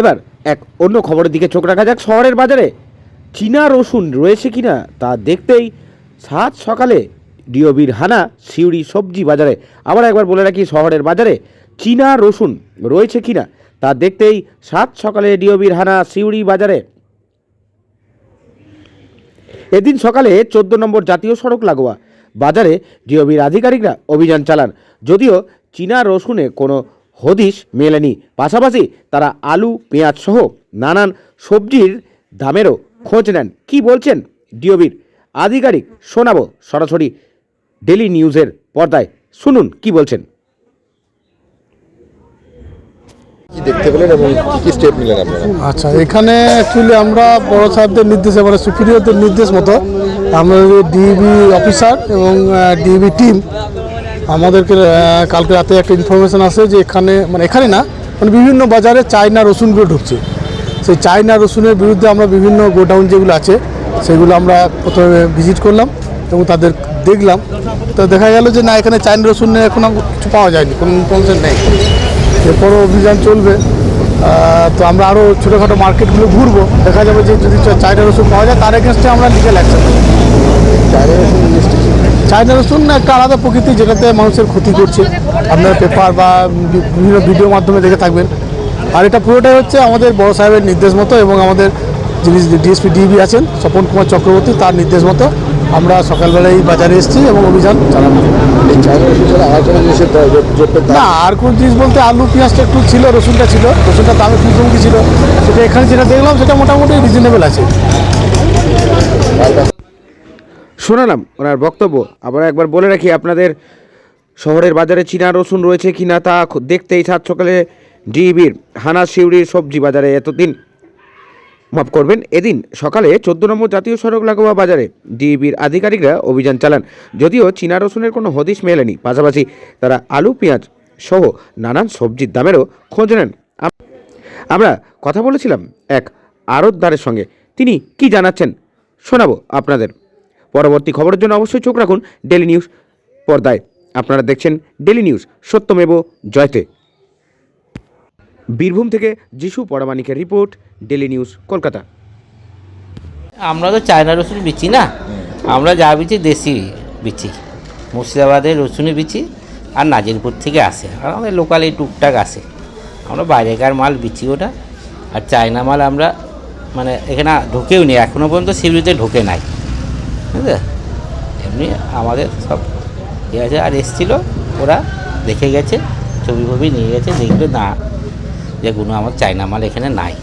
এবার এক অন্য খবরের দিকে চোখ রাখা যাক শহরের বাজারে। চীনা রসুন রয়েছে কিনা তা দেখতেই সাত সকালে ডিওবির হানা সিউড়ি সবজি বাজারে। আবার একবার বলে রাখি শহরের বাজারে চীনা রসুন রয়েছে কিনা তা দেখতেই সাত সকালে ডিওবির হানা সিউড়ি বাজারে। এদিন সকালে চোদ্দ নম্বর জাতীয় সড়ক লাগোয়া বাজারে ডিওবির আধিকারিকরা অভিযান চালান। যদিও চীনা রসুনে কোনো হদিশ মেলেনি। পাশাপাশি তারা আলু পেঁয়াজ সহ নানান সবজির দামেরও খোঁজ নেন। কি বলছেন ডিওবির আধিকারিক শোনাবো সরাসরি ডেলি নিউজের পর্দায়। শুনুন কি বলছেন। কি দেখতে পেলেন এবং কি কি স্টেপ নিলেন আপনারা? আচ্ছা এখানে অ্যাকচুয়ালি আমরা বড় সাহেবদের নির্দেশে মানে সুপিরিয়রদের নির্দেশ মতো আমাদের ডিবি অফিসার এবং ডিবি টিম আমাদেরকে কালকে রাতে একটা ইনফরমেশান আসে যে এখানে মানে এখানে না মানে বিভিন্ন বাজারে চায়না রসুনগুলো ঢুকছে। সেই চায়না রসুনের বিরুদ্ধে আমরা বিভিন্ন গোডাউন যেগুলো আছে, সেগুলো আমরা প্রথমে ভিজিট করলাম এবং তাদের দেখলাম। তো দেখা গেল যে না, এখানে চায়না রসুনের এখনও কিছু পাওয়া যায়নি, কোনো ইনফরমেশন নেই। এরপরও অভিযান চলবে। তো আমরা আরও ছোটোখাটো মার্কেটগুলো ঘুরবো। দেখা যাবে যে যদি চায়না রসুন পাওয়া যায়, তার এগেনস্টে আমরা লিগেল অ্যাকশন চায়না রসুন চায়না রসুন একটা আলাদা প্রকৃতি যেটাতে মানুষের ক্ষতি করছে। আপনারা পেপার বা বিভিন্ন ভিডিওর মাধ্যমে দেখে থাকবেন। আর এটা পুরোটাই হচ্ছে আমাদের বড় সাহেবের নির্দেশ মতো এবং আমাদের যিনি ডিএসপি ডিবি আছেন, স্বপন কুমার চক্রবর্তী, তার নির্দেশ মতো আমরা সকালবেলায় বাজারে এসেছি এবং অভিযান দাম না, আর কোন জিনিস বলতে আলু, পেঁয়াজটা একটু ছিল, রসুনটা ছিল রসুনটা দামে কমতি ছিল। সেটা এখানে যেটা দেখলাম, সেটা মোটামুটি রিজনেবল আছে। শোনালাম ওনার বক্তব্য। আবার একবার বলে রাখি, আপনাদের শহরের বাজারে চীনা রসুন রয়েছে কি না তা দেখতেই সাত সকালে ডিবির হানা শিউড়ির সবজি বাজারে এতদিন মাফ করবেন, এদিন সকালে চোদ্দ নম্বর জাতীয় সড়ক লাগোয়া বাজারে ডিবির আধিকারিকরা অভিযান চালান। যদিও চীনা রসুনের কোনো হদিশ মেলেনি, পাশাপাশি তারা আলু, পেঁয়াজ সহ নানান সবজির দামেরও খোঁজ নেন। আমরা কথা বলেছিলাম এক আড়তদারের সঙ্গে। তিনি কি জানাচ্ছেন, শোনাবো আপনাদের। পরবর্তী খবরের জন্য অবশ্যই চোখ রাখুন ডেলি নিউজ পর্দায়। আপনারা দেখছেন ডেলি নিউজ সত্যমেব জয়তে। বীরভূম থেকে যিশু পরামানিকের রিপোর্ট ডেলি নিউজ কলকাতা। আমরা তো চায়না রসুন বিচি না? আমরা যা বিচি দেশি বিচি। মুর্শিদাবাদের রসুনই বিচি আর নাজিরপুর থেকে আসে। আর আমাদের লোকাল এই টুকটাক আসে। আমরা বাইরেকার মাল বিচি ওটা। আর চায়না মাল আমরা মানে এখানে ঢুকেও নি এখনও পর্যন্ত সিউড়িতে ঢোকে নাই। বুঝলে? এমনি আমাদের সব ঠিক আছে, আর এসেছিল, ওরা দেখে গেছে, ছবি ফবি নিয়ে গেছে যেগুলো না যেগুলো আমার চায়না মাল এখানে নাই।